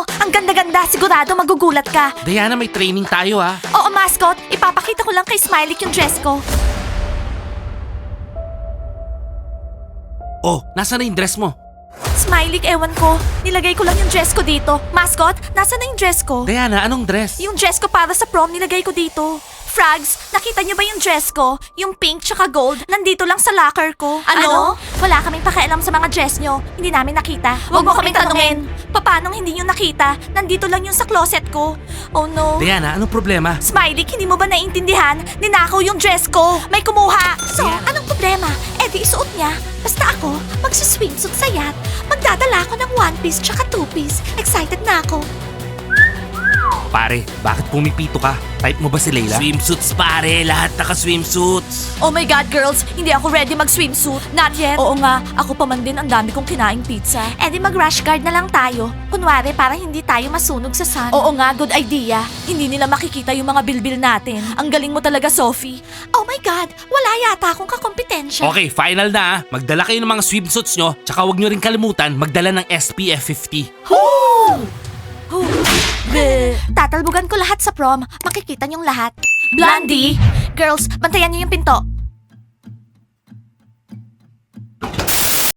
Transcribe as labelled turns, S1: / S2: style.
S1: mo. Ang ganda-ganda. Sigurado magugulat ka.
S2: Diana, may training tayo ah.
S1: Oo, mascot. Ipapakita ko lang kay Smiley yung dress ko.
S2: Oh, nasa na yung dress mo?
S1: Smiley, ewan ko. Nilagay ko lang yung dress ko dito. Mascot, nasa na yung dress ko?
S2: Diana, anong dress?
S1: Yung dress ko para sa prom, nilagay ko dito. Frogs, nakita niyo ba yung dress ko? Yung pink tsaka gold, nandito lang sa locker ko. Ano? Wala kaming pakialam sa mga dress nyo. Hindi namin nakita. Huwag mo kaming tanungin. Paano hindi nyo nakita? Nandito lang yung sa closet ko. Oh no.
S2: Diana, anong problema?
S1: Smiley, hindi mo ba naiintindihan? Ninakaw yung dress ko. May kumuha. So,
S2: Yeah.
S1: anong problema? Eh di isuot niya. Basta ako, magsiswimsuit sa yacht. Magdadala ako ng one piece tsaka two piece. Excited na ako.
S2: Pare, bakit pumipito ka? Type mo ba si Layla? Swimsuits pare, lahat naka-swimsuits.
S1: Oh my God, girls! Hindi ako ready mag-swimsuit. Not yet. Oo nga, ako pa man din ang dami kong kinaing pizza. Eh di mag-rush guard na lang tayo. Kunwari, para hindi tayo masunog sa sun. Oo nga, good idea. Hindi nila makikita yung mga bilbil natin. Ang galing mo talaga, Sophie. Oh my God, wala yata akong kakompetensya.
S2: Okay, final na ah. Magdala kayo ng mga swimsuits nyo, tsaka huwag nyo rin kalimutan magdala ng SPF 50.
S1: Bleh. Tatalbugan ko lahat sa prom. Makikita niyong lahat. Blondie! Girls, bantayan niyo yung pinto.